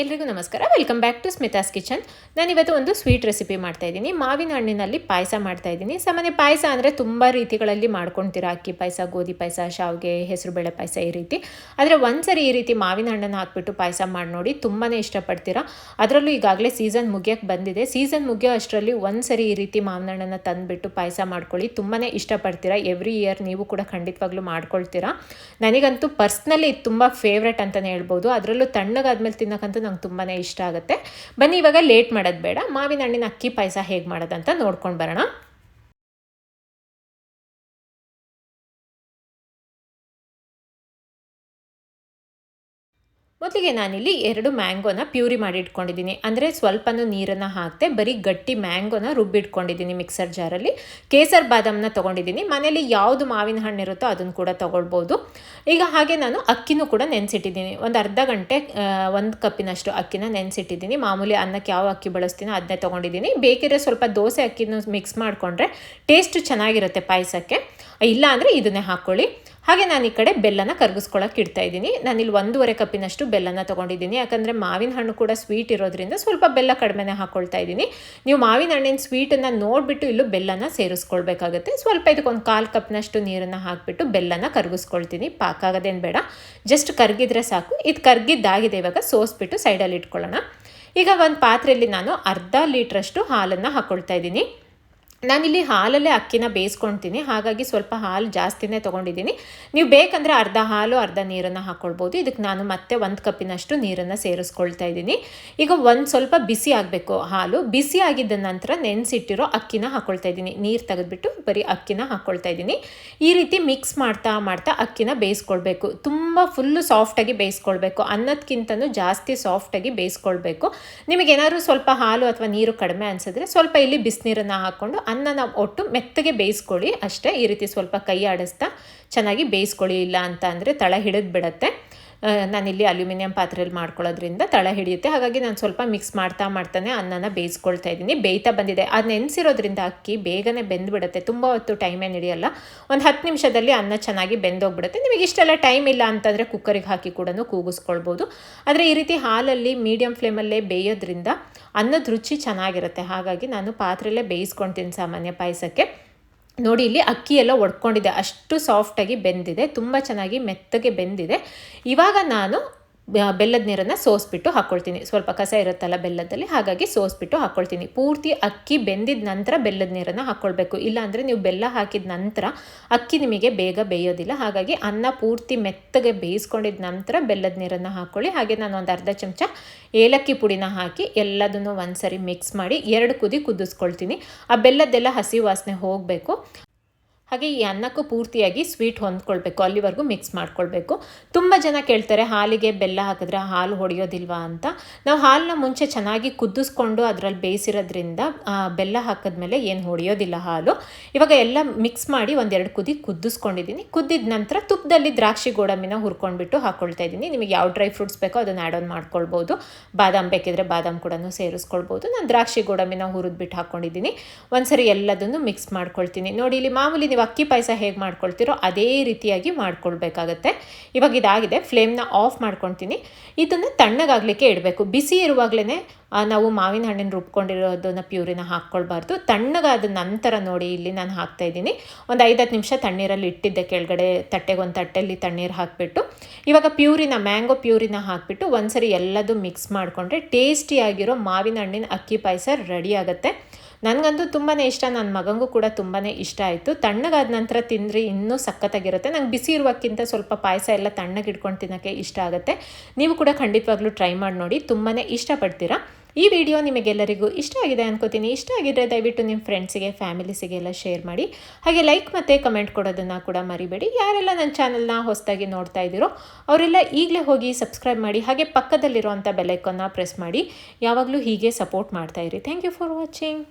ಎಲ್ರಿಗೂ ನಮಸ್ಕಾರ. Welcome back to Smita's kitchen ನಾನಿವತ್ತು ಒಂದು ಸ್ವೀಟ್ ರೆಸಿಪಿ ಮಾಡ್ತಾ ಇದ್ದೀನಿ. ಮಾವಿನ ಹಣ್ಣಿನಲ್ಲಿ ಪಾಯಸ ಮಾಡ್ತಾ ಇದ್ದೀನಿ. ಸಾಮಾನ್ಯ ಪಾಯಸ ಅಂದರೆ ತುಂಬ ರೀತಿಗಳಲ್ಲಿ ಮಾಡ್ಕೊಳ್ತೀರಾ ಅಕ್ಕಿ ಪಾಯಸ, ಗೋಧಿ ಪಾಯಸ, ಶಾವಿಗೆ, ಹೆಸರುಬೇಳೆ ಪಾಯಸ ಈ ರೀತಿ. ಆದರೆ ಒಂದ್ಸರಿ ಈ ರೀತಿ ಮಾವಿನ ಹಣ್ಣನ್ನು ಹಾಕ್ಬಿಟ್ಟು ಪಾಯಸ ಮಾಡಿ ನೋಡಿ ತುಂಬಾ ಇಷ್ಟಪಡ್ತೀರಾ. ಅದರಲ್ಲೂ ಈಗಾಗಲೇ ಸೀಸನ್ ಮುಗಿಯೋಕ್ಕೆ ಬಂದಿದೆ. ಸೀಸನ್ ಮುಗಿಯೋ ಅಷ್ಟರಲ್ಲಿ ಒಂದ್ಸರಿ ಈ ರೀತಿ ಮಾವಿನ ಹಣ್ಣನ್ನು ತಂದುಬಿಟ್ಟು ಪಾಯಸ ಮಾಡ್ಕೊಳ್ಳಿ. ತುಂಬಾ ಇಷ್ಟಪಡ್ತೀರಾ. ಎವ್ರಿ ಇಯರ್ ನೀವು ಕೂಡ ಖಂಡಿತವಾಗ್ಲೂ ಮಾಡ್ಕೊಳ್ತೀರಾ. ನನಗಂತೂ ಪರ್ಸ್ನಲಿ ಇದು ತುಂಬ ಫೇವ್ರೆಟ್ ಅಂತಲೇ ಹೇಳ್ಬೋದು. ಅದರಲ್ಲೂ ತಣ್ಣಗಾದ್ಮೇಲೆ ತಿನ್ನೋಕ್ಕಂತೂ ನಂಗೆ ತುಂಬಾ ಇಷ್ಟ ಆಗುತ್ತೆ. ಬನ್ನಿ ಇವಾಗ ಲೇಟ್ ಮಾಡೋದು ಬೇಡ. ಮಾವಿನ ಹಣ್ಣಿನ ಅಕ್ಕಿ ಪಾಯಸ ಹೇಗೆ ಮಾಡೋದಂತ ನೋಡ್ಕೊಂಡು ಬರೋಣ. ಮೊದಲಿಗೆ ನಾನಿಲ್ಲಿ ಎರಡು ಮ್ಯಾಂಗೋನ ಪ್ಯೂರಿ ಮಾಡಿ ಇಟ್ಕೊಂಡಿದ್ದೀನಿ. ಅಂದರೆ ಸ್ವಲ್ಪನೂ ನೀರನ್ನು ಹಾಕದೆ ಬರೀ ಗಟ್ಟಿ ಮ್ಯಾಂಗೋನ ರುಬ್ಬಿಟ್ಕೊಂಡಿದ್ದೀನಿ ಮಿಕ್ಸರ್ ಜಾರಲ್ಲಿ. ಕೇಸರ್ ಬಾದಾಮನ್ನ ತೊಗೊಂಡಿದ್ದೀನಿ. ಮನೇಲಿ ಯಾವುದು ಮಾವಿನ ಹಣ್ಣು ಇರುತ್ತೋ ಅದನ್ನು ಕೂಡ ತೊಗೊಳ್ಬೋದು. ಈಗ ಹಾಗೆ ನಾನು ಅಕ್ಕಿನೂ ಕೂಡ ನೆನೆಸಿಟ್ಟಿದ್ದೀನಿ. ಒಂದು ಅರ್ಧ ಗಂಟೆ ಒಂದು ಕಪ್ಪಿನಷ್ಟು ಅಕ್ಕಿನ ನೆನೆಸಿಟ್ಟಿದ್ದೀನಿ. ಮಾಮೂಲಿ ಅನ್ನಕ್ಕೆ ಯಾವ ಅಕ್ಕಿ ಬಳಸ್ತೀನೋ ಅದನ್ನೇ ತೊಗೊಂಡಿದ್ದೀನಿ. ಬೇಕಿದ್ರೆ ಸ್ವಲ್ಪ ದೋಸೆ ಅಕ್ಕಿನೂ ಮಿಕ್ಸ್ ಮಾಡಿಕೊಂಡ್ರೆ ಟೇಸ್ಟ್ ಚೆನ್ನಾಗಿರುತ್ತೆ ಪಾಯಸಕ್ಕೆ. ಇಲ್ಲ ಅಂದರೆ ಇದನ್ನೇ ಹಾಕ್ಕೊಳ್ಳಿ. ಹಾಗೆ ನಾನು ಈ ಕಡೆ ಬೆಲ್ಲನ ಕರಗಿಸ್ಕೊಳ್ಳೋಕೆ ಇಡ್ತಾ ಇದ್ದೀನಿ. ನಾನಿಲ್ಲಿ ಒಂದೂವರೆ ಕಪ್ಪಿನಷ್ಟು ಬೆಲ್ಲನ ತೊಗೊಂಡಿದ್ದೀನಿ. ಯಾಕಂದರೆ ಮಾವಿನ ಹಣ್ಣು ಕೂಡ ಸ್ವೀಟ್ ಇರೋದ್ರಿಂದ ಸ್ವಲ್ಪ ಬೆಲ್ಲ ಕಡಿಮೆನೇ ಹಾಕ್ಕೊಳ್ತಾ ಇದ್ದೀನಿ. ನೀವು ಮಾವಿನ ಹಣ್ಣಿನ ಸ್ವೀಟನ್ನು ನೋಡಿಬಿಟ್ಟು ಇಲ್ಲೂ ಬೆಲ್ಲನ ಸೇರಿಸ್ಕೊಳ್ಬೇಕಾಗುತ್ತೆ. ಸ್ವಲ್ಪ ಇದಕ್ಕೊಂದು ಕಾಲು ಕಪ್ನಷ್ಟು ನೀರನ್ನು ಹಾಕಿಬಿಟ್ಟು ಬೆಲ್ಲನ ಕರಗಿಸ್ಕೊಳ್ತೀನಿ. ಪಾಕಾಗೋದೇನು ಬೇಡ. ಜಸ್ಟ್ ಕರಗಿದ್ರೆ ಸಾಕು. ಇದು ಕರಗಿದ್ದಾಗಿದೆ. ಇವಾಗ ಸೋಸ್ಬಿಟ್ಟು ಸೈಡಲ್ಲಿ ಇಟ್ಕೊಳ್ಳೋಣ. ಈಗ ಒಂದು ಪಾತ್ರೆಯಲ್ಲಿ ನಾನು ಅರ್ಧ ಲೀಟ್ರಷ್ಟು ಹಾಲನ್ನು ಹಾಕ್ಕೊಳ್ತಾ ಇದ್ದೀನಿ. ನಾನಿಲ್ಲಿ ಹಾಲಲ್ಲೇ ಅಕ್ಕಿನ ಬೇಯಿಸ್ಕೊಳ್ತೀನಿ. ಹಾಗಾಗಿ ಸ್ವಲ್ಪ ಹಾಲು ಜಾಸ್ತಿನೇ ತೊಗೊಂಡಿದ್ದೀನಿ. ನೀವು ಬೇಕಂದರೆ ಅರ್ಧ ಹಾಲು, ಅರ್ಧ ನೀರನ್ನು ಹಾಕ್ಕೊಳ್ಬೋದು ಇದಕ್ಕೆ ನಾನು ಮತ್ತೆ ಒಂದು ಕಪ್ಪಿನಷ್ಟು ನೀರನ್ನು ಸೇರಿಸ್ಕೊಳ್ತಾ ಇದ್ದೀನಿ. ಈಗ ಒಂದು ಸ್ವಲ್ಪ ಬಿಸಿ ಆಗಬೇಕು ಹಾಲು. ಬಿಸಿ ಆಗಿದ್ದ ನಂತರ ನೆನೆಸಿಟ್ಟಿರೋ ಅಕ್ಕಿನ ಹಾಕ್ಕೊಳ್ತಾ ಇದ್ದೀನಿ. ನೀರು ತೆಗೆದ್ಬಿಟ್ಟು ಬರೀ ಅಕ್ಕಿನ ಹಾಕ್ಕೊಳ್ತಾ ಇದ್ದೀನಿ. ಈ ರೀತಿ ಮಿಕ್ಸ್ ಮಾಡ್ತಾ ಮಾಡ್ತಾ ಅಕ್ಕಿನ ಬೇಯಿಸ್ಕೊಳ್ಬೇಕು. ತುಂಬ ಫುಲ್ಲು ಸಾಫ್ಟಾಗಿ ಬೇಯಿಸ್ಕೊಳ್ಬೇಕು. ಅನ್ನೋದಕ್ಕಿಂತನೂ ಜಾಸ್ತಿ ಸಾಫ್ಟಾಗಿ ಬೇಯಿಸ್ಕೊಳ್ಬೇಕು. ನಿಮಗೇನಾದ್ರೂ ಸ್ವಲ್ಪ ಹಾಲು ಅಥವಾ ನೀರು ಕಡಿಮೆ ಅನಿಸಿದ್ರೆ ಸ್ವಲ್ಪ ಇಲ್ಲಿ ಬಿಸಿನೀರನ್ನು ಹಾಕ್ಕೊಂಡು ಅನ್ನನ ಒಟ್ಟು ಮೆತ್ತಗೆ ಬೇಯಿಸ್ಕೊಳ್ಳಿ ಅಷ್ಟೇ. ಈ ರೀತಿ ಸ್ವಲ್ಪ ಕೈ ಆಡಿಸ್ತಾ ಚೆನ್ನಾಗಿ ಬೇಯಿಸ್ಕೊಳ್ಳಿ ಇಲ್ಲ ಅಂತ ಅಂದರೆ ತಳ ಹಿಡಿದು ಬಿಡುತ್ತೆ ನಾನಿಲ್ಲಿ ಅಲ್ಯೂಮಿನಿಯಂ ಪಾತ್ರೆಯಲ್ಲಿ ಮಾಡ್ಕೊಳ್ಳೋದ್ರಿಂದ ತಳ ಹಿಡಿಯುತ್ತೆ. ಹಾಗಾಗಿ ನಾನು ಸ್ವಲ್ಪ ಮಿಕ್ಸ್ ಮಾಡ್ತಾ ಮಾಡ್ತಾನೆ ಅನ್ನನ ಬೇಯಿಸ್ಕೊಳ್ತಾ ಇದ್ದೀನಿ. ಬೇಯ್ತಾ ಬಂದಿದೆ. ಅದು ನೆನೆಸಿರೋದ್ರಿಂದ ಅಕ್ಕಿ ಬೇಗನೆ ಬೆಂದುಬಿಡುತ್ತೆ. ತುಂಬ ಹೊತ್ತು ಟೈಮೇ ನಡೆಯಲ್ಲ ಒಂದು ಹತ್ತು ನಿಮಿಷದಲ್ಲಿ ಅನ್ನ ಚೆನ್ನಾಗಿ ಬೆಂದೋಗ್ಬಿಡುತ್ತೆ. ನಿಮಗೆ ಇಷ್ಟೆಲ್ಲ ಟೈಮ್ ಇಲ್ಲ ಅಂತಂದರೆ ಕುಕ್ಕರಿಗೆ ಹಾಕಿ ಕೂಡ ಕೂಗಿಸ್ಕೊಳ್ಬೋದು. ಆದರೆ ಈ ರೀತಿ ಹಾಲಲ್ಲಿ ಮೀಡಿಯಮ್ ಫ್ಲೇಮಲ್ಲೇ ಬೇಯೋದ್ರಿಂದ ಅನ್ನದ ರುಚಿ ಚೆನ್ನಾಗಿರುತ್ತೆ. ಹಾಗಾಗಿ ನಾನು ಪಾತ್ರೆಯಲ್ಲೇ ಬೇಯಿಸ್ಕೊಳ್ತೀನಿ ಸಾಮಾನ್ಯ ಪಾಯಸಕ್ಕೆ. ನೋಡಿ ಇಲ್ಲಿ ಅಕ್ಕಿ ಎಲ್ಲ ಒಡ್ಕೊಂಡಿದೆ. ಅಷ್ಟು ಸಾಫ್ಟಾಗಿ ಬೆಂದಿದೆ. ತುಂಬ ಚೆನ್ನಾಗಿ ಮೆತ್ತಗೆ ಬೆಂದಿದೆ. ಇವಾಗ ನಾನು ಬೆಲ್ಲದ ನೀರನ್ನು ಸೋಸ್ಬಿಟ್ಟು ಹಾಕ್ಕೊಳ್ತೀನಿ ಸ್ವಲ್ಪ ಕಸ ಇರುತ್ತಲ್ಲ ಬೆಲ್ಲದಲ್ಲಿ, ಹಾಗಾಗಿ ಸೋಸ್ಬಿಟ್ಟು ಹಾಕ್ಕೊಳ್ತೀನಿ ಪೂರ್ತಿ ಅಕ್ಕಿ ಬೆಂದಿದ ನಂತರ ಬೆಲ್ಲದ ನೀರನ್ನು ಹಾಕ್ಕೊಳ್ಬೇಕು ಇಲ್ಲಾಂದರೆ ನೀವು ಬೆಲ್ಲ ಹಾಕಿದ ನಂತರ ಅಕ್ಕಿ ನಿಮಗೆ ಬೇಗ ಬೇಯೋದಿಲ್ಲ. ಹಾಗಾಗಿ ಅನ್ನ ಪೂರ್ತಿ ಮೆತ್ತಗೆ ಬೇಯಿಸ್ಕೊಂಡಿದ ನಂತರ ಬೆಲ್ಲದ ನೀರನ್ನು ಹಾಕ್ಕೊಳ್ಳಿ ಹಾಗೆ ನಾನು ಒಂದು ಅರ್ಧ ಚಮಚ ಏಲಕ್ಕಿ ಪುಡಿನ ಹಾಕಿ ಎಲ್ಲದನ್ನು ಒಂದ್ಸರಿ ಮಿಕ್ಸ್ ಮಾಡಿ ಎರಡು ಕುದಿ ಕುದಿಸ್ಕೊಳ್ತೀನಿ. ಆ ಬೆಲ್ಲದ್ದೆಲ್ಲ ಹಸಿ ವಾಸನೆ ಹೋಗಬೇಕು. ಹಾಗೆ ಈ ಅನ್ನಕ್ಕೂ ಪೂರ್ತಿಯಾಗಿ ಸ್ವೀಟ್ ಹೊಂದ್ಕೊಳ್ಬೇಕು, ಅಲ್ಲಿವರೆಗೂ ಮಿಕ್ಸ್ ಮಾಡ್ಕೊಳ್ಬೇಕು. ತುಂಬ ಜನ ಕೇಳ್ತಾರೆ, ಹಾಲಿಗೆ ಬೆಲ್ಲ ಹಾಕಿದ್ರೆ ಹಾಲು ಹೊಡೆಯೋದಿಲ್ವಾ ಅಂತ. ನಾವು ಹಾಲನ್ನ ಮುಂಚೆ ಚೆನ್ನಾಗಿ ಕುದಿಸ್ಕೊಂಡು ಅದರಲ್ಲಿ ಬೇಯಿಸಿರೋದ್ರಿಂದ ಬೆಲ್ಲ ಹಾಕಿದ್ಮೇಲೆ ಏನು ಹೊಡೆಯೋದಿಲ್ಲ ಹಾಲು. ಇವಾಗ ಎಲ್ಲ ಮಿಕ್ಸ್ ಮಾಡಿ ಒಂದೆರಡು ಕುದಿ ಕುದಿಸ್ಕೊಂಡಿದ್ದೀನಿ. ಕುದ್ದಿದ ನಂತರ ತುಪ್ಪದಲ್ಲಿ ದ್ರಾಕ್ಷಿ ಗೋಡಂಬಿನ ಹುರ್ಕೊಂಡ್ಬಿಟ್ಟು ಹಾಕ್ಕೊಳ್ತಾ ಇದ್ದೀನಿ. ನಿಮಗೆ ಯಾವ ಡ್ರೈ ಫ್ರೂಟ್ಸ್ ಬೇಕೋ ಅದನ್ನು ಆ್ಯಡ್ ಆನ್ ಮಾಡ್ಕೊಳ್ಬೋದು. ಬಾದಾಮ್ ಬೇಕಿದ್ರೆ ಬಾದಾಮ್ ಕೂಡ ಸೇರಿಸ್ಕೊಳ್ಬೋದು. ನಾನು ದ್ರಾಕ್ಷಿ ಗೋಡಂಬಿನ ಹುರಿದ್ಬಿಟ್ಟು ಹಾಕ್ಕೊಂಡಿದ್ದೀನಿ ಒಂದ್ಸರಿ ಎಲ್ಲದನ್ನು ಮಿಕ್ಸ್ ಮಾಡ್ಕೊಳ್ತೀನಿ. ನೋಡಿ, ಇಲ್ಲಿ ಮಾಮೂಲಿ ನೀವು ಅಕ್ಕಿ ಪಾಯಸ ಹೇಗೆ ಮಾಡ್ಕೊಳ್ತೀರೋ ಅದೇ ರೀತಿಯಾಗಿ ಮಾಡ್ಕೊಳ್ಬೇಕಾಗತ್ತೆ. ಇವಾಗ ಇದಾಗಿದೆ, ಫ್ಲೇಮ್ನ ಆಫ್ ಮಾಡ್ಕೊತೀನಿ ಇದನ್ನು ತಣ್ಣಗಾಗಲಿಕ್ಕೆ ಇಡಬೇಕು. ಬಿಸಿ ಇರುವಾಗಲೇ ನಾವು ಮಾವಿನ ಹಣ್ಣಿನ ರುಬ್ಕೊಂಡಿರೋದನ್ನ ಪ್ಯೂರಿನ ಹಾಕ್ಕೊಳ್ಬಾರ್ದು. ತಣ್ಣಗಾದ ನಂತರ ನೋಡಿ ಇಲ್ಲಿ ನಾನು ಹಾಕ್ತಾ ಇದ್ದೀನಿ. ಒಂದು ಐದತ್ತು ನಿಮಿಷ ತಣ್ಣೀರಲ್ಲಿ ಇಟ್ಟಿದ್ದೆ, ಕೆಳಗಡೆ ತಟ್ಟೆಗೆ ಒಂದು ತಟ್ಟೆಯಲ್ಲಿ ತಣ್ಣೀರು ಹಾಕಿಬಿಟ್ಟು. ಇವಾಗ ಪ್ಯೂರಿನ, ಮ್ಯಾಂಗೋ ಪ್ಯೂರಿನ ಹಾಕಿಬಿಟ್ಟು ಒಂದ್ಸರಿ ಎಲ್ಲದೂ ಮಿಕ್ಸ್ ಮಾಡಿಕೊಂಡ್ರೆ ಟೇಸ್ಟಿಯಾಗಿರೋ ಮಾವಿನ ಹಣ್ಣಿನ ಅಕ್ಕಿ ಪಾಯಸ ರೆಡಿ ಆಗುತ್ತೆ. ನನಗಂತೂ ತುಂಬಾ ಇಷ್ಟ ನನ್ನ ಮಗಂಗೂ ಕೂಡ ತುಂಬಾ ಇಷ್ಟ ಆಯಿತು. ತಣ್ಣಗಾದ ನಂತರ ತಿಂದರೆ ಇನ್ನೂ ಸಖತ್ತಾಗಿರುತ್ತೆ. ನಂಗೆ ಬಿಸಿ ಇರುವಕ್ಕಿಂತ ಸ್ವಲ್ಪ ಪಾಯಸ ಎಲ್ಲ ತಣ್ಣಗೆ ಇಟ್ಕೊಂಡು ತಿನ್ನೋಕ್ಕೆ ಇಷ್ಟ ಆಗುತ್ತೆ. ನೀವು ಕೂಡ ಖಂಡಿತವಾಗ್ಲೂ ಟ್ರೈ ಮಾಡಿ ನೋಡಿ ತುಂಬಾ ಇಷ್ಟಪಡ್ತೀರಾ. ಈ ವಿಡಿಯೋ ನಿಮಗೆಲ್ಲರಿಗೂ ಇಷ್ಟ ಆಗಿದೆ ಅನ್ಕೋತೀನಿ. ಇಷ್ಟ ಆಗಿದ್ರೆ ದಯವಿಟ್ಟು ನಿಮ್ಮ ಫ್ರೆಂಡ್ಸಿಗೆ ಫ್ಯಾಮಿಲೀಸಿಗೆಲ್ಲ ಶೇರ್ ಮಾಡಿ. ಹಾಗೆ ಲೈಕ್ ಮತ್ತು ಕಮೆಂಟ್ ಕೊಡೋದನ್ನು ಕೂಡ ಮರಿಬೇಡಿ. ಯಾರೆಲ್ಲ ನನ್ನ ಚಾನಲ್ನ ಹೊಸದಾಗಿ ನೋಡ್ತಾ ಇದ್ದೀರೋ, ಅವರೆಲ್ಲ ಈಗಲೇ ಹೋಗಿ ಸಬ್ಸ್ಕ್ರೈಬ್ ಮಾಡಿ, ಹಾಗೆ ಪಕ್ಕದಲ್ಲಿರುವಂಥ ಬೆಲೈಕನ್ನ ಪ್ರೆಸ್ ಮಾಡಿ. ಯಾವಾಗಲೂ ಹೀಗೆ ಸಪೋರ್ಟ್ ಮಾಡ್ತಾಯಿರಿ ಥ್ಯಾಂಕ್ ಯು ಫಾರ್ ವಾಚಿಂಗ್.